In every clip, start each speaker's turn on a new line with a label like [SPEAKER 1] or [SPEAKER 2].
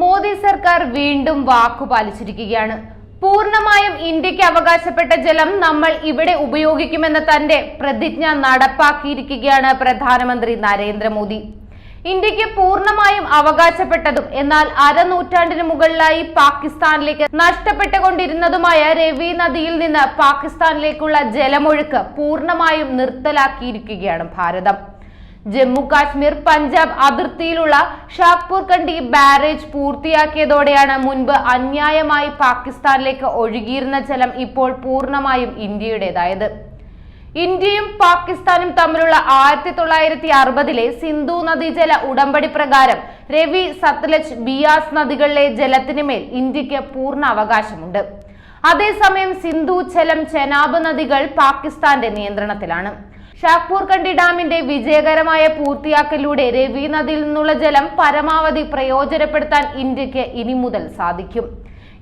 [SPEAKER 1] മോദി സർക്കാർ വീണ്ടും വാക്കു പാലിച്ചിരിക്കുകയാണ്. പൂർണമായും ഇന്ത്യയ്ക്ക് അവകാശപ്പെട്ട ജലം നമ്മൾ ഇവിടെ ഉപയോഗിക്കുമെന്ന തന്റെ പ്രതിജ്ഞ നടപ്പാക്കിയിരിക്കുകയാണ് പ്രധാനമന്ത്രി നരേന്ദ്രമോദി. ഇന്ത്യയ്ക്ക് പൂർണമായും അവകാശപ്പെട്ടതും എന്നാൽ അരനൂറ്റാണ്ടിന് മുകളിലായി പാകിസ്ഥാനിലേക്ക് നഷ്ടപ്പെട്ടുകൊണ്ടിരുന്നതുമായ രവി നദിയിൽ നിന്ന് പാകിസ്ഥാനിലേക്കുള്ള ജലമൊഴുക്ക് പൂർണമായും നിർത്തലാക്കിയിരിക്കുകയാണ് ഭാരതം. ജമ്മു കാശ്മീർ പഞ്ചാബ് അതിർത്തിയിലുള്ള ഷാക്പൂർ കണ്ടി ബാരേജ് പൂർത്തിയാക്കിയതോടെയാണ് മുൻപ് അന്യായമായി പാകിസ്ഥാനിലേക്ക് ഒഴുകിയിരുന്ന ജലം ഇപ്പോൾ പൂർണമായും ഇന്ത്യയുടേതായത്. ഇന്ത്യയും പാകിസ്ഥാനും തമ്മിലുള്ള ആയിരത്തി തൊള്ളായിരത്തി അറുപതിലെ സിന്ധു നദീജല ഉടമ്പടി പ്രകാരം രവി സത്ലജ് ബിയാസ് നദികളിലെ ജലത്തിന് മേൽ ഇന്ത്യയ്ക്ക് പൂർണ അവകാശമുണ്ട്. അതേസമയം സിന്ധു ചെലം ചെനാബ് നദികൾ പാകിസ്ഥാന്റെ നിയന്ത്രണത്തിലാണ്. ഷാക്പൂർ കണ്ടി ഡാമിന്റെ വിജയകരമായ പൂർത്തിയാക്കലിലൂടെ രവി നദിയിൽ നിന്നുള്ള ജലം പരമാവധി പ്രയോജനപ്പെടുത്താൻ ഇന്ത്യയ്ക്ക് ഇനി മുതൽ സാധിക്കും.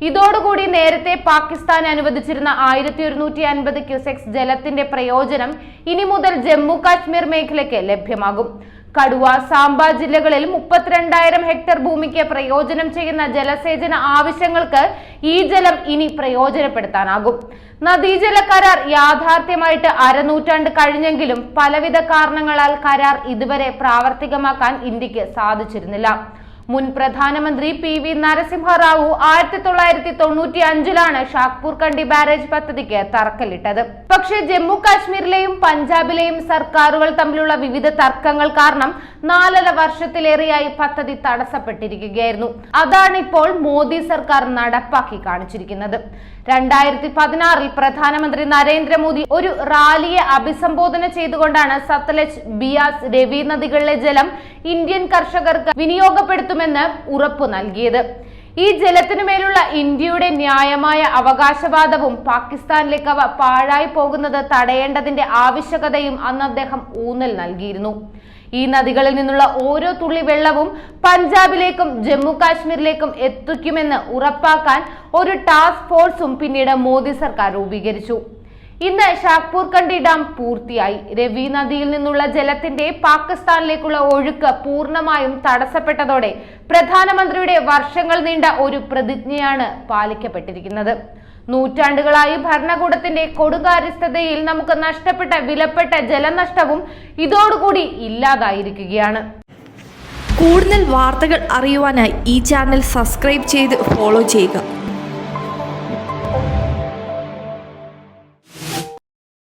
[SPEAKER 1] ഇതോടുകൂടി നേരത്തെ പാകിസ്ഥാൻ അനുവദിച്ചിരുന്ന ആയിരത്തി ഒരുന്നൂറ്റി അൻപത് ക്യൂസെക്സ് ജലത്തിന്റെ പ്രയോജനം ഇനി മുതൽ ജമ്മു കാശ്മീർ മേഖലയ്ക്ക് ലഭ്യമാകും. കടുവ സാമ്പ ജില്ലകളിൽ മുപ്പത്തിരണ്ടായിരം ഹെക്ടർ ഭൂമിക്ക് പ്രയോജനം ചെയ്യുന്ന ജലസേചന ആവശ്യങ്ങൾക്ക് ഈ ജലം ഇനി പ്രയോജനപ്പെടുത്താനാകും. നദീജല കരാർ യാഥാർത്ഥ്യമായിട്ട് അരനൂറ്റാണ്ട് കഴിഞ്ഞെങ്കിലും പലവിധ കാരണങ്ങളാൽ കരാർ ഇതുവരെ പ്രാവർത്തികമാക്കാൻ ഇന്ത്യയ്ക്ക് സാധിച്ചിരുന്നില്ല. മുൻ പ്രധാനമന്ത്രി പി വി നരസിംഹറാവു ആയിരത്തി തൊള്ളായിരത്തി തൊണ്ണൂറ്റി അഞ്ചിലാണ് ഷാക്പൂർ കണ്ടി ബാരേജ് പദ്ധതിക്ക് തറക്കല്ലിട്ടത്. പക്ഷേ ജമ്മു കാശ്മീരിലെയും പഞ്ചാബിലെയും സർക്കാരുകൾ തമ്മിലുള്ള വിവിധ തർക്കങ്ങൾ കാരണം നാലര വർഷത്തിലേറെയായി പദ്ധതി തടസ്സപ്പെട്ടിരിക്കുകയായിരുന്നു. അതാണ് ഇപ്പോൾ മോദി സർക്കാർ നടപ്പാക്കി കാണിച്ചിരിക്കുന്നത്. രണ്ടായിരത്തി പതിനാറിൽ പ്രധാനമന്ത്രി നരേന്ദ്രമോദി ഒരു റാലിയെ അഭിസംബോധന ചെയ്തുകൊണ്ടാണ് സത്ലജ് ബിയാസ് രവി നദികളിലെ ജലം ഇന്ത്യൻ കർഷകർക്ക് വിനിയോഗപ്പെടുത്തുമെന്ന് ഉറപ്പു നൽകിയത്. ഈ ജലത്തിനു മേലുള്ള ഇന്ത്യയുടെ ന്യായമായ അവകാശവാദവും പാകിസ്ഥാനിലേക്ക് അവ പാഴായി പോകുന്നത് തടയേണ്ടതിന്റെ ആവശ്യകതയും അന്ന് അദ്ദേഹം ഊന്നൽ നൽകിയിരുന്നു. ഈ നദികളിൽ നിന്നുള്ള ഓരോ തുള്ളി വെള്ളവും പഞ്ചാബിലേക്കും ജമ്മു കാശ്മീരിലേക്കും എത്തിക്കുമെന്ന് ഉറപ്പാക്കാൻ ഒരു ടാസ്ക് ഫോഴ്സും പിന്നീട് മോദി സർക്കാർ രൂപീകരിച്ചു. ഇന്ന് ഷാക്പൂർ കണ്ടി ഡാം പൂർത്തിയായി. രവി നദിയിൽ നിന്നുള്ള ജലത്തിന്റെ പാകിസ്ഥാനിലേക്കുള്ള ഒഴുക്ക് പൂർണമായും തടസ്സപ്പെട്ടതോടെ പ്രധാനമന്ത്രിയുടെ വർഷങ്ങൾ നീണ്ട ഒരു പ്രതിജ്ഞയാണ് പാലിക്കപ്പെട്ടിരിക്കുന്നത്. നൂറ്റാണ്ടുകളായി ഭരണകൂടത്തിന്റെ കൊടുകാര്യസ്ഥതയിൽ നമുക്ക് നഷ്ടപ്പെട്ട വിലപ്പെട്ട ജലനഷ്ടവും ഇതോടുകൂടി ഇല്ലാതായിരിക്കുകയാണ്.
[SPEAKER 2] കൂടുതൽ വാർത്തകൾ അറിയുവാനായി ഈ ചാനൽ സബ്സ്ക്രൈബ് ചെയ്ത് ഫോളോ ചെയ്യുക.